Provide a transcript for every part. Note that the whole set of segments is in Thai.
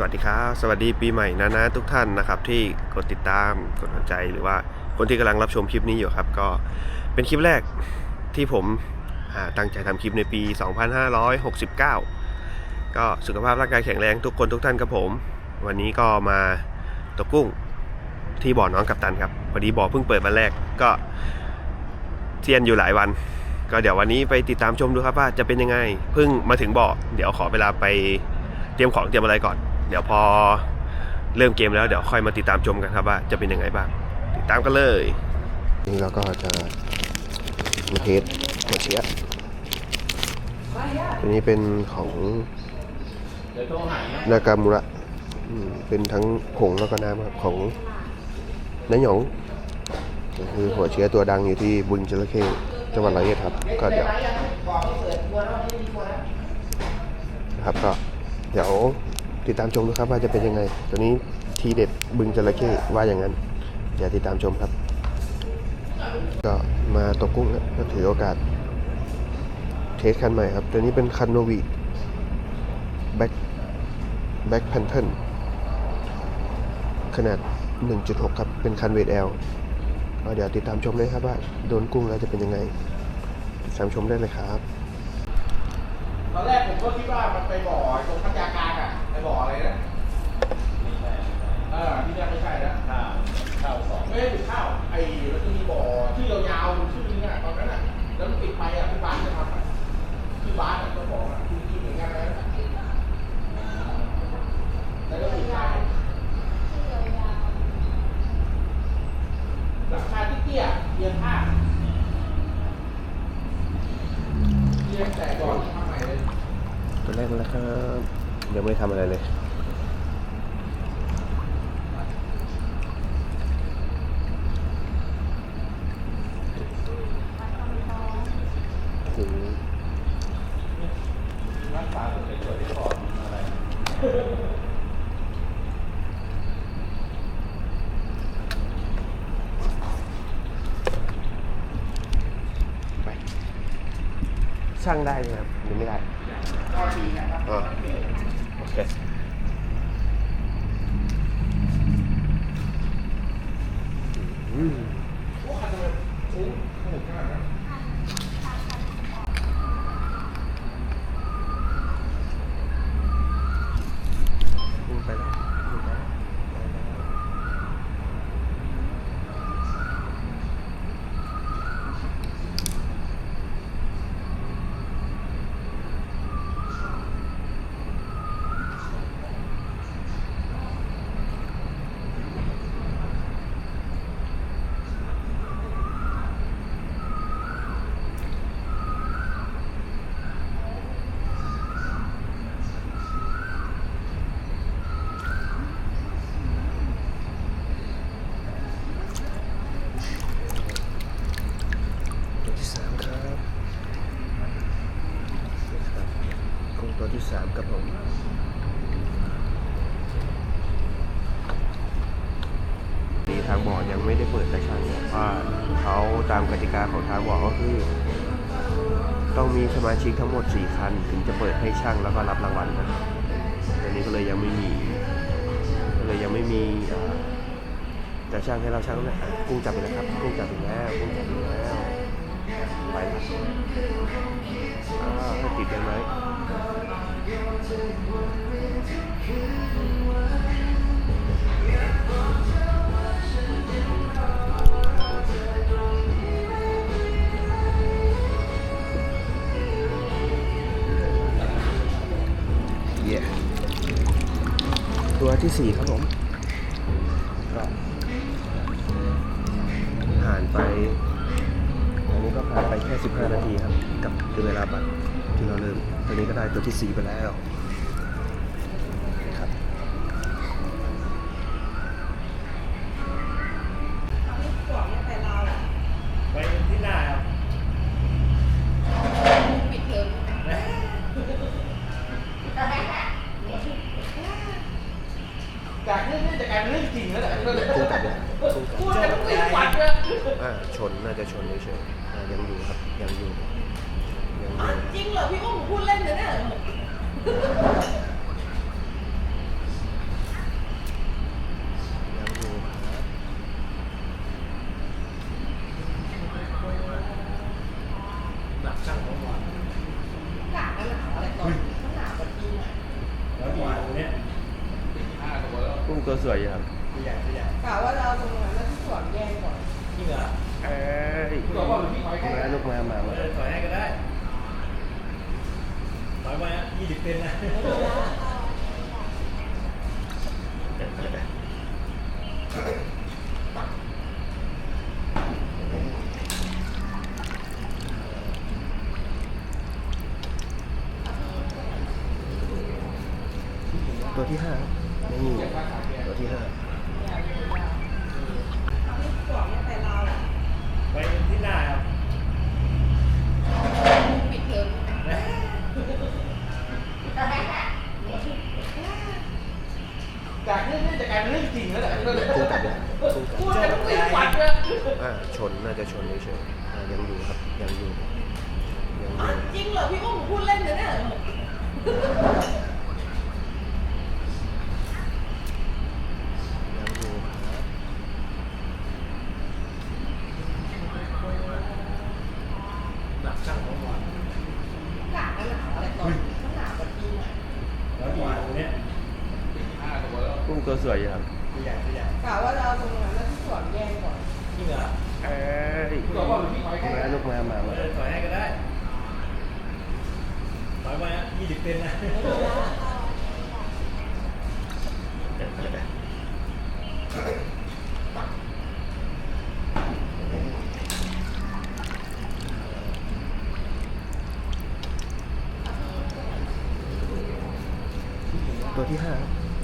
สวัสดีครับ สวัสดีปีใหม่นะนะทุกท่านนะครับ ที่กดติดตามกดหัวใจหรือว่าคนที่กำลังรับชมคลิปนี้อยู่ครับ ก็เป็นคลิปแรกที่ผมตั้งใจทำคลิปในปี 2569 ก็สุขภาพร่างกายแข็งแรงทุกคนทุกท่านครับผม วันนี้ก็มาตกกุ้งที่บ่อน้องกัปตันครับพอดีบ่อเพิ่งเปิดวันแรกก็เซียนอยู่หลายวัน ก็เดี๋ยววันนี้ไปติดตามชมดูครับว่าจะเป็นยังไงเพิ่งมาถึงบ่อเดี๋ยวขอเวลาไปเตรียมของเตรียมอะไรก่อน เดี๋ยวพอเริ่มเกมแล้วเดี๋ยวค่อยมาติดตามชมกันครับว่าจะเป็นยังไงบ้าง ติดตามกันเลยนี่เราก็จะมาเทสหัวเชียตัวนี้เป็นของนากามุระเป็นทั้งผงแล้วก็น้ำครับของนายหยองคือหัวเชื้อตัวดังอยู่ที่บึงจระเข้จังหวัดร้อยเอ็ดครับ ก็เดี๋ยวครับก็เดี๋ยว ติดตามชมดูครับว่าจะเป็นยังไง ตัวนี้ทีเด็ดบึงจระเข้ว่าอย่างนั้นเดี๋ยวติดตามชมครับ ก็มาตกกุ้งนะก็ถือโอกาส เทสคันใหม่ครับ ตัวนี้เป็นคันโนวีแบ็คแบ็คแพนเทนขนาด 1.6 ครับ เป็นคันเวทแอลก็เดี๋ยวติดตามชมเลยครับว่าโดนกุ้งแล้วจะเป็นยังไง ติดตามชมได้เลยครับ ตอนแรกผมก็คิดว่ามันไปบ่อตรงพัทยากาง อะไปบ่ออะไรนะเออที่นี่ไม่ใช่นะข้าวข้าวสองไม่ได้ถึงข้าวไอ้มันจะมีบ่อที่ยาวๆชื่อนึงอะตอนนั้นอะแล้วมันปิดไปอะพี่บาสจะทำอะพี่บาสอะเจ้าของอะคือที่เหมือนกันนะแล้วก็ปิดไปหลังคาที่เตี้ยเอียงข้างเอียงแต่ก่อนทำใหม่เลย ตัวแรกมาแล้วครับ ยังไม่ได้ทำอะไรเลย รักษาตัวเฉยๆที่ก่อนอะไร ไป ช่างได้ไหมครับหรือไม่ได้ก็ดีนะครับอ่าโอเคอืม 14 คัน ถึงจะเปิดให้ช่างแล้วก็รับรางวัลนะตอนนี้ก็เลยยังไม่มีก็เลยยังไม่มีจะช่างให้เราช่างนะกุ้งจับไปแล้วครับกุ้งจับถึงแล้วกุ้งจับถึงแล้วไปคให้ติดได้ไหม วที่สี่ครับผมก็ผ่านไปอันนี้ก็ผ่านไปแค่ 15 นาทีครับ กับเวลาบัตรที่เราเริ่มตอนนี้ก็ได้ตัวที่ 4 ไปแล้ว พูดเล่นเลยเนี่ยตู้ก็สวยอยู่ครักะว่าจะเอาตรงนั้นที่สวนแย่งก่อนนี่เอ้อลูกมาลูกมามาเลยสวยให้ก็ได้ อยมายี่สิบเป็นนะตัวที่ห้านี่มีตัวที่ห้า ที่สวนเนี่ยแต่เราอะ ไปที่หน้าครับ ปิดเทอม จากเรื่องนี้จะกลายเป็นเรื่องจริงแล้วแหละคู่กัดเลยคู่กัดพูดกันทุกสิ่งทุกวันเลยอ่าชนน่าจะชนเฉยๆอ่ายังอยู่ครับยังอยู่ยังอยู่ จริงเหรอพี่อุ้มพูดเล่นนะเนี่ย ยังอยู่ครับ หนักช่างของวัน กะก็หนาวอะไรก่อนหนาวกว่าปีใหม่ ร้อยกว่าตัวเนี้ย ห้าตัวแล้ว กุ้งตัวสวยอยู่ครับ ตัวใหญ่ตัวใหญ่ กะว่าจะเอาตรงนั้นแล้วที่สวนแยกก่อน จริง เหรอเอ้ยตัวว่ามันพี่ถอยแค่มาลูกมามามาเออถอยให้ก็ได้ถอยมายี่สิบเป็นนะตัวที่ห้า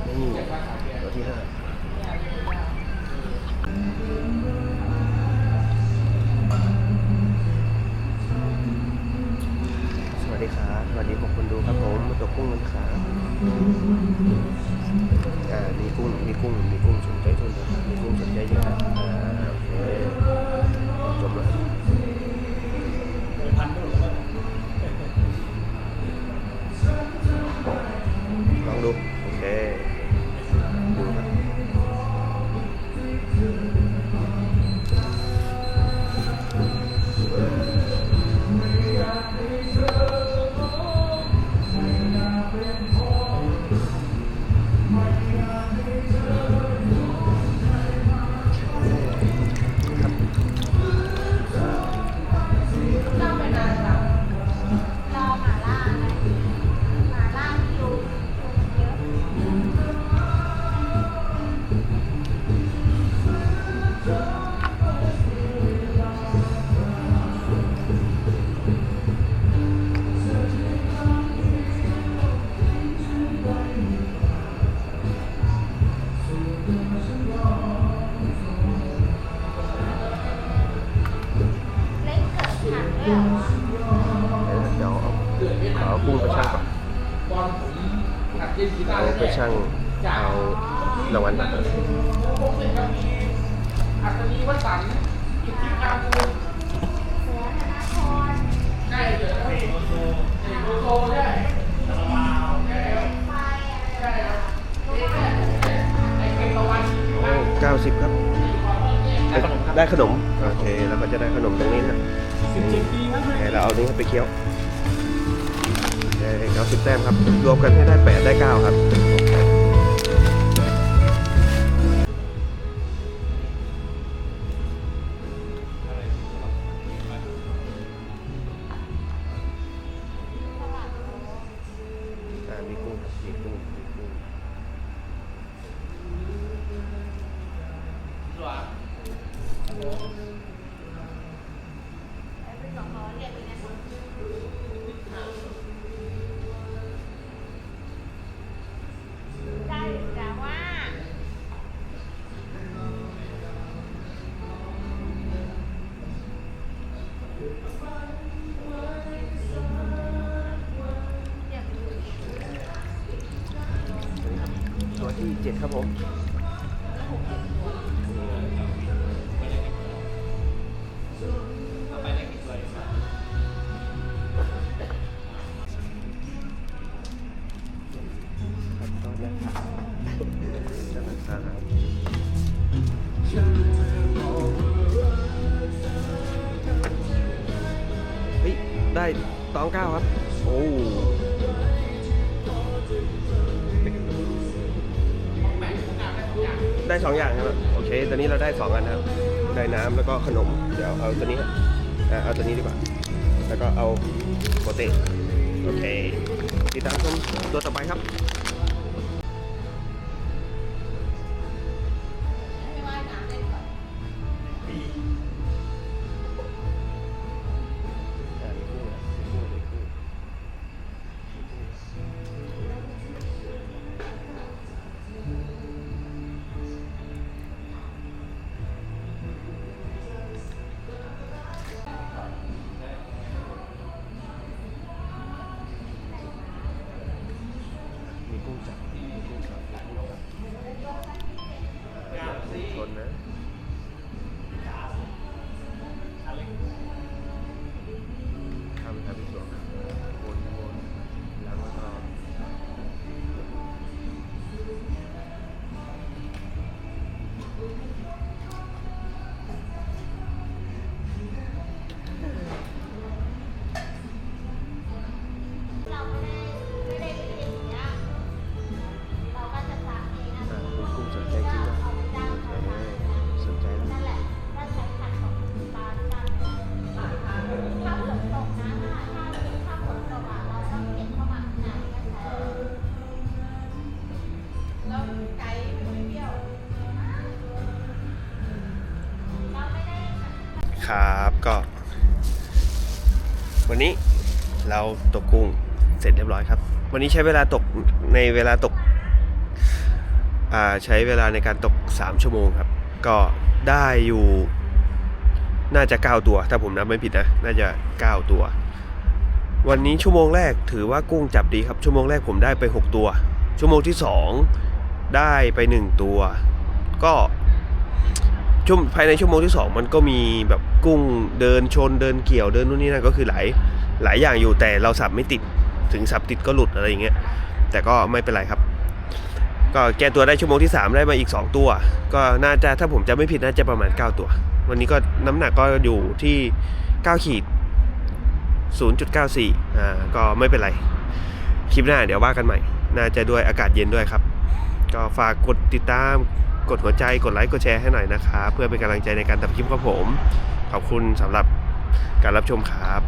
นี่ตัวที่ห้า วัสดีครับสวัสดีขอบคนดูครับผมตัวกุ้งนะครับอ่ามีกุ้งมีกุ้งมีกุ้งสนใจทุนนะครับมีกุ้งสนใจเยอะครับอ่าโอเคจบแล้ว เล่นกีตาเอาร์ไปชั่งเอารางวัลบัตรพวกเป็นกมีอัศนีวสันต์อิทธิพาภูมิเสือธนาธรใกล้เจอแล้วเอกโลโซเอกโลโซใช่คาราบาวใช่ครับไฟอะไรใช่ครับไอ้เก่งตะวันโอ้เก้าสิบครับ ได้ขนม โอเค แล้วก็จะได้ขนมตรงนี้นะสิบเจ็ดปีครับโอเคเราเอานี้ครับไปเคี้ยว เอาสิบแต้มครับ รวมกันให้ได้แปดได้เก้าครับ เจ็ดครับผ อเคตอนนี้เราได้สองอันนะครับได้น้ำแล้วก็ขนม เดี๋ยวเอาตัวนี้อะเอาตัวนี้ดีกว่า แล้วก็เอาโปเตโอเคติดตามชมตัวต่อไปครับ เราตกกุ้งเสร็จเรียบร้อยครับ วันนี้ใช้เวลาตกในเวลาตกาใช้เวลาในการตก 3 ชั่วโมงครับ ก็ได้อยู่น่าจะ 9 ตัว ถ้าผมนับไม่ผิดนะ น่าจะ 9 ตัว วันนี้ชั่วโมงแรกถือว่ากุ้งจับดีครับ ชั่วโมงแรกผมได้ไป 6 ตัว ชั่วโมงที่ 2 ได้ไป 1 ตัว ก็ช่วภายในชั่วโมงที่ 2 มันก็มีแบบกุ้งเดินชนเดินเกี่ยวเดินนู่นนี่นั่นก็คือไหล หลายอย่างอยู่แต่เราสับไม่ติด ถึงสับติดก็หลุดอะไรอย่างเงี้ย แต่ก็ไม่เป็นไรครับ ก็แก้ตัวได้ชั่วโมงที่ 3 ได้มาอีก 2 ตัว ก็น่าจะถ้าผมจะไม่ผิดน่าจะประมาณ 9 ตัว วันนี้ก็น้ำหนักก็อยู่ที่ 9 ขีด 0.94 อ่า ก็ไม่เป็นไร คลิปหน้าเดี๋ยวว่ากันใหม่ น่าจะด้วยอากาศเย็นด้วยครับ ก็ฝากกดติดตาม กดหัวใจ กดไลค์ กดแชร์ให้หน่อยนะครับ เพื่อเป็นกำลังใจในการทำคลิปของผม ขอบคุณสำหรับการรับชมครับ